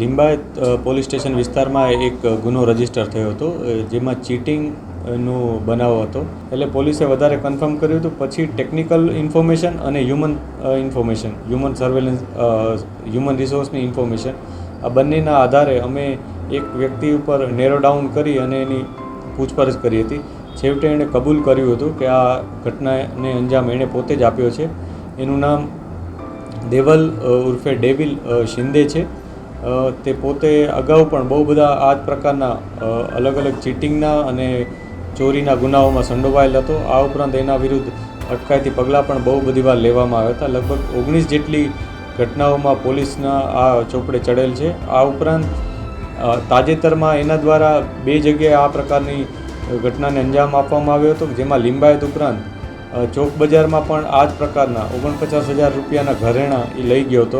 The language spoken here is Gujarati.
લિંબાયત પોલીસ સ્ટેશન વિસ્તારમાં એક ગુનો રજિસ્ટર થયો હતો જેમાં ચીટિંગનું બનાવ હતો. એટલે પોલીસે વધારે કન્ફર્મ કર્યું હતું, પછી ટેકનિકલ ઇન્ફોર્મેશન અને human information human surveillance human રિસોર્સની ઇન્ફોર્મેશન આ બંનેના આધારે અમે એક વ્યક્તિ ઉપર નેરો ડાઉન કરી અને એની પૂછપરછ કરી હતી. છેવટે એણે કબૂલ કર્યું હતું કે આ ઘટનાને અંજામ એણે પોતે જ આપ્યો છે. એનું નામ દેવલ ઉર્ફે ડેવિલ શિંદે છે. તે પોતે અગાઉ પણ બહુ બધા આ જ પ્રકારના અલગ અલગ ચીટિંગના અને ચોરીના ગુનાઓમાં સંડોવાયેલ હતો. આ ઉપરાંત એના વિરુદ્ધ અટકાયતી પગલાં પણ બહુ બધી વાર લેવામાં આવ્યા હતા. લગભગ ઓગણીસ જેટલી ઘટનાઓમાં પોલીસના આ ચોપડે ચડેલ છે. આ ઉપરાંત તાજેતરમાં એના દ્વારા બે જગ્યાએ આ પ્રકારની ઘટનાને અંજામ આપવામાં આવ્યો હતો, જેમાં લિંબાયત ઉપરાંત ચોક બજારમાં પણ આ જ પ્રકારના ઓગણપચાસ હજાર રૂપિયાના ઘરેણાં એ લઈ ગયો હતો.